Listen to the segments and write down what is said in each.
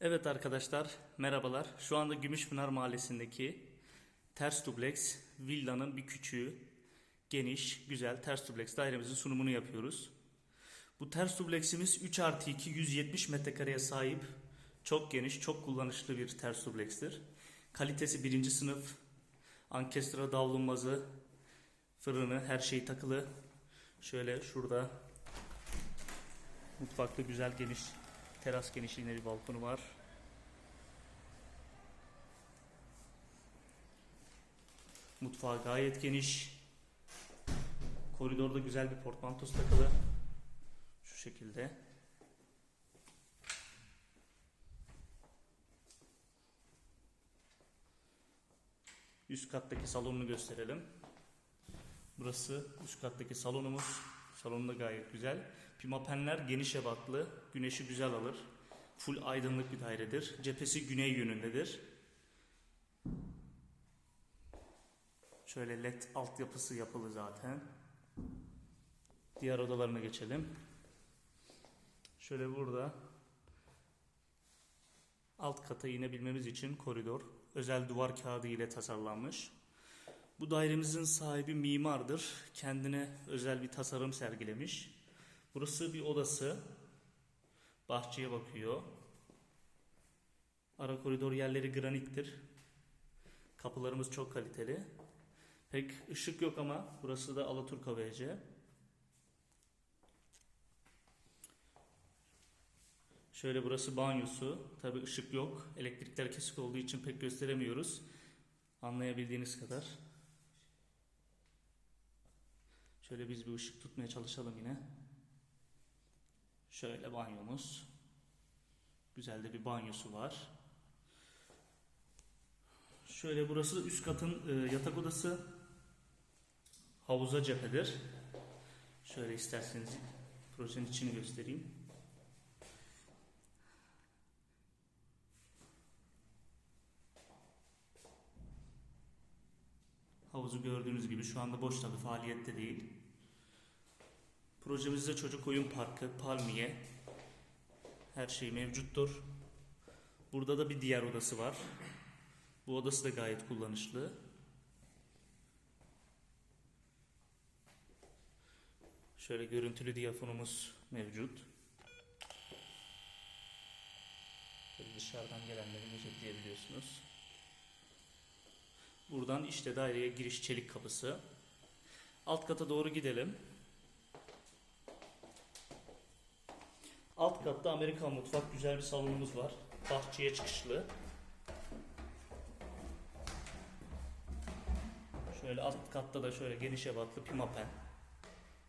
Evet arkadaşlar, merhabalar. Şu anda Gümüşpınar Mahallesi'ndeki ters dubleks villanın bir küçüğü, geniş, güzel ters dubleks dairemizin sunumunu yapıyoruz. Bu ters dubleksimiz 3 artı 2 170 metrekareye sahip, çok geniş, çok kullanışlı bir ters dublekstir. Kalitesi birinci sınıf, ankestra davlumbazı, fırını, her şey takılı. Şöyle şurada mutfakta güzel geniş teras genişliğinde bir balkonu var. Mutfağı gayet geniş. Koridorda güzel bir portmantos takılı. Şu şekilde. Üst kattaki salonunu gösterelim. Burası üst kattaki salonumuz. Salon da gayet güzel. Pimapenler geniş ebatlı. Güneşi güzel alır. Full aydınlık bir dairedir. Cephesi güney yönündedir. Şöyle led altyapısı yapılı zaten. Diğer odalarına geçelim. Şöyle burada alt kata inebilmemiz için koridor özel duvar kağıdı ile tasarlanmış. Bu dairemizin sahibi mimardır. Kendine özel bir tasarım sergilemiş. Burası bir odası. Bahçeye bakıyor. Ara koridor yerleri granittir. Kapılarımız çok kaliteli. Pek ışık yok ama burası da Alaturka VC. Şöyle burası banyosu. Tabi ışık yok. Elektrikler kesik olduğu için pek gösteremiyoruz. Anlayabildiğiniz kadar. Şöyle biz bir ışık tutmaya çalışalım yine. Şöyle banyomuz. Güzel de bir banyosu var. Şöyle burası üst katın e, yatak odası. Havuza cephedir. Şöyle isterseniz projenin içini göstereyim. Havuzu gördüğünüz gibi şu anda boş tabi faaliyette değil. Projemizde çocuk oyun parkı, palmiye, her şey mevcuttur. Burada da bir diğer odası var. Bu odası da gayet kullanışlı. Şöyle görüntülü diyafonumuz mevcut. Böyle dışarıdan gelenleri gözetleyebiliyorsunuz. Buradan işte daireye giriş çelik kapısı. Alt kata doğru gidelim. Alt katta Amerikan mutfak güzel bir salonumuz var. Bahçeye çıkışlı. Şöyle alt katta da şöyle geniş ebatlı pimapen.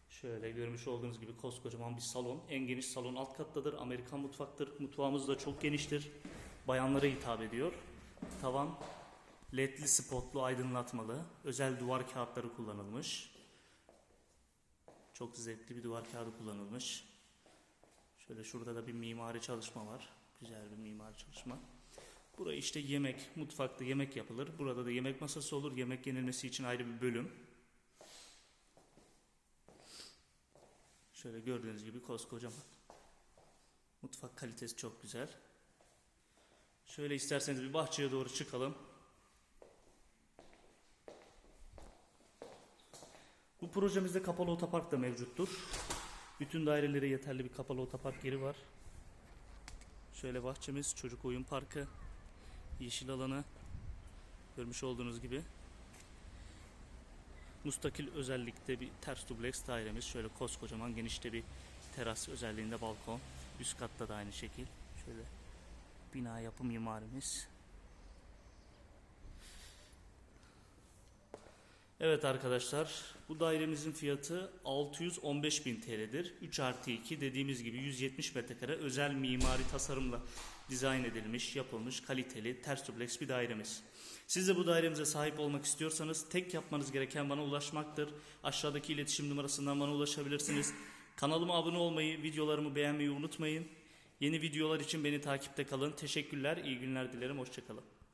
Şöyle görmüş olduğunuz gibi koskocaman bir salon. En geniş salon alt kattadır. Amerikan mutfaktır. Mutfağımız da çok geniştir. Bayanlara hitap ediyor. Tavan ledli spotlu aydınlatmalı. Özel duvar kağıtları kullanılmış. Çok zevkli bir duvar kağıdı kullanılmış. Şöyle şurada da bir mimari çalışma var. Güzel bir mimari çalışma. Buraya işte yemek, mutfakta yemek yapılır. Burada da yemek masası olur. Yemek yenilmesi için ayrı bir bölüm. Şöyle gördüğünüz gibi koskocaman. Mutfak kalitesi çok güzel. Şöyle isterseniz bir bahçeye doğru çıkalım. Bu projemizde kapalı otopark da mevcuttur. Bütün dairelere yeterli bir kapalı otopark yeri var. Şöyle bahçemiz, çocuk oyun parkı, yeşil alanı görmüş olduğunuz gibi. Mustakil özellikte bir ters dubleks dairemiz. Şöyle koskocaman genişte bir teras özelliğinde balkon. Üst katta da aynı şekil. Şöyle bina yapım mimarimiz. Evet arkadaşlar bu dairemizin fiyatı 615 bin TL'dir. 3 artı 2 dediğimiz gibi 170 metrekare özel mimari tasarımla dizayn edilmiş, yapılmış, kaliteli, ters dubleks bir dairemiz. Siz de bu dairemize sahip olmak istiyorsanız tek yapmanız gereken bana ulaşmaktır. Aşağıdaki iletişim numarasından bana ulaşabilirsiniz. Kanalıma abone olmayı, videolarımı beğenmeyi unutmayın. Yeni videolar için beni takipte kalın. Teşekkürler, iyi günler dilerim, hoşçakalın.